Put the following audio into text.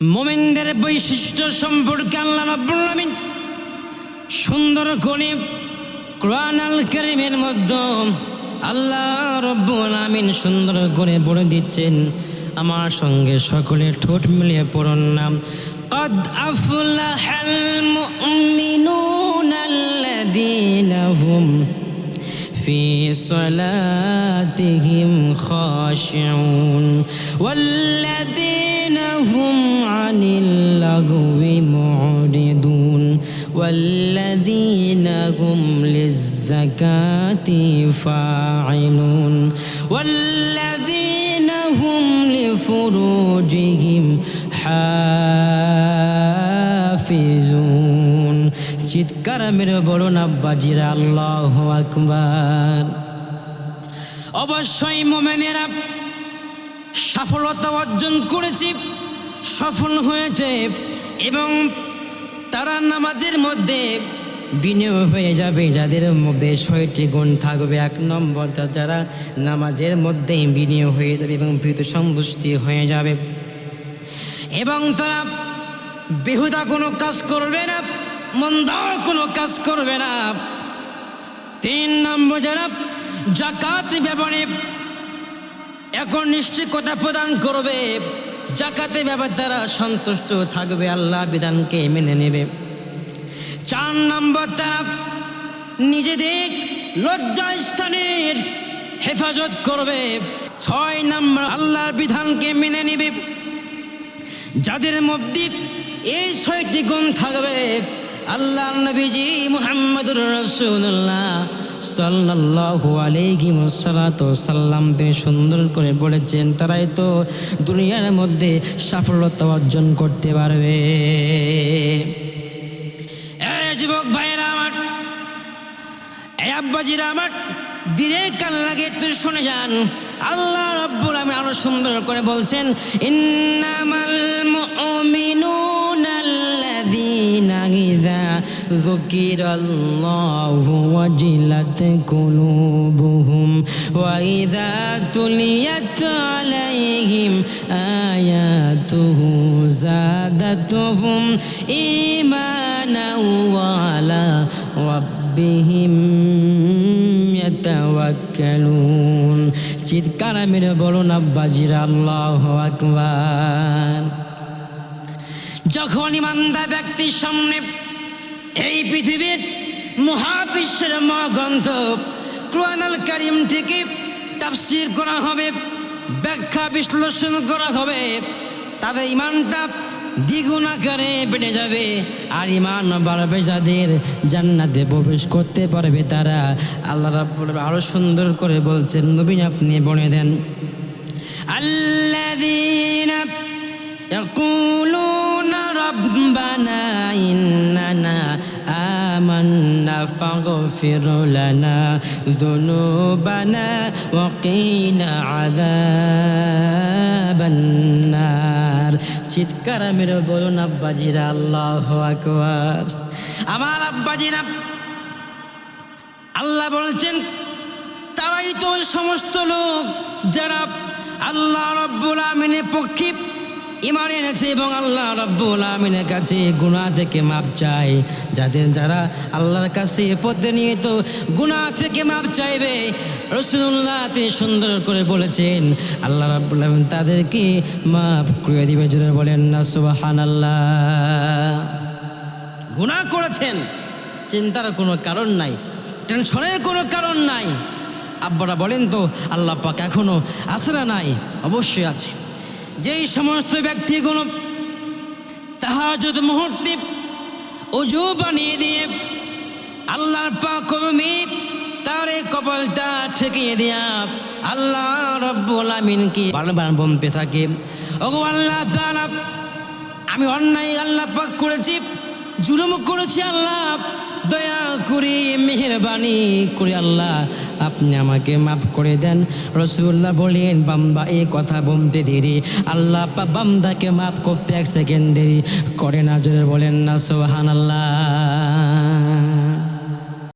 মোমেনদের বৈশিষ্ট্য সম্পর্কে আল্লাহ রাব্বুল আলামিন সুন্দর করে কোরআন আল কারীমের মধ্যে আল্লাহ রব্বুল আমিন সুন্দর করে বলে দিচ্ছেন আমার সঙ্গে সকলে ঠোঁট মিলিয়ে পড়ুন নাম قد أفلح المؤمنون الذين هم في صلاتهم خاشعون والذين هم عن اللغو معرضون والذين هم للزكاة فاعلون والذين هم لفروجهم حافظون চিৎকার মেরে বলুন আব্বাজিরা আল্লাহ আকবার অবশ্যই মোমেনেরা সফলতা অর্জন করেছে সফল হয়েছে এবং তারা নামাজের মধ্যে বিনিয়োগ হয়ে যাবে। যাদের মধ্যে ছয়টি গুণ থাকবে, এক নম্বর যারা নামাজের মধ্যেই বিনিয়োগ হয়ে যাবে এবং ভীত সম্পুষ্টি হয়ে যাবে। এবং তারা বেহুদা কোনো কাজ করবে না মন্দ কোনো কাজ করবে না। তিন নম্বর যারা জাকাত ব্যাপারে এখন নিশ্চিততা প্রদান করবে জাকাতে ব্যাপারে তারা সন্তুষ্ট থাকবে আল্লাহ বিধানকে মেনে নেবে। চার নম্বর তারা নিজেদের লজ্জা স্থানের হেফাজত করবে। ছয় নম্বর, আল্লাহর বিধানকে মেনে নেবে। যাদের মধ্যে এই ছয়টি গুণ থাকবে আল্লাহ নবীজি মুহাম্মদুর রসুল্লাহ সাল্লাল্লাহু আলাইহি ওয়াসাল্লাতু সাল্লাম তিনি সুন্দর করে বলেছেন, তারাই তো দুনিয়ার মধ্যে সাফল্যতা অর্জন করতে পারবে। যুবক লাগে একটু শুনে যান। আল্লাহ রব্বুল আমি আরও সুন্দর করে বলছেন, ইন্নামাল মুমিনুনা ইযা যুকিরাল্লাহু ওয়াজিলাত কুলুবুহুম ওয়া ইযা তুলিয়াত আলাইহিম আয়াতুহু زادتهم إيمانا وعلى ربهم يتوكلون চিৎকার মেরে বলুন আব্বাজিরা আল্লাহ আকবার যখন ইমানদার ব্যক্তির সামনে এই পৃথিবীর মহাবিশ্বের মহাগ্রন্থ কুরআনুল কারীম থেকে তাফসীর করা হবে ব্যাখ্যা বিশ্লেষণ করা হবে তাদের ইমানটা দ্বিগুণ আকারে বেড়ে যাবে আর ইমান বাড়বে যাদের জান্নাতে প্রবেশ করতে পারবে তারা আল্লাহ রাব্বুল আরো সুন্দর করে বলছেন নবীন আপনি বলে দেন الذين يقولون ربنا إننا آمنا فاغفر لنا ذنوبنا وقنا عذاب النار চিৎকার মেরে বলুন আব্বাজিরা আল্লাহ আকবার আমার আব্বাজিরা আল্লাহ বলছেন তারাই তো ওই সমস্ত লোক যারা আল্লাহ রব্বুল আমিনের পক্ষে ইমান এনেছে এবং আল্লাহ রব্বুল আমিনের কাছে গুনাহ থেকে মাপ চায়। যাদের যারা আল্লাহর কাছে প্রতিনিয়ত গুনাহ থেকে মাপ চাইবে রসুল্লাহ তিনি সুন্দর করে বলেছেন, আল্লাহ রব্বুল আমিন তাদেরকে মাফ করে দিবে। জোরে বলেন না সুবাহান আল্লাহ গুনাহ করেছেন, চিন্তার কোনো কারণ নাই, টেনশনের কোনো কারণ নাই। আব্বারা বলেন তো, আল্লাহ পাক এখনও আছে না নাই, অবশ্যই আছে। যেই সমস্ত ব্যক্তিগুলো তাহাজত মুহূর্তে অজু বানিয়ে দিয়ে আল্লাহর পাক কর্মী তার এই কপালটা ঠেকিয়ে দিয়া আল্লাহ রব্বুল আমিনকে বারবার বলতে থাকে, ওগো আল্লাহ তাআলা, আমি অন্যায় আল্লাহ পাক করেছি, জুলুম করেছি আল্লাহ দয়া করি, মেহরবানি করে আল্লাহ। আপনি আমাকে মাফ করে দেন। রসুল্লাহ বলেন বাম্বা এই কথা বলতে দেরি। আল্লাহ বামদাকে মাফ করতে এক সেকেন্ড দেরি করে না, জোরে বলেন না সোহান আল্লাহ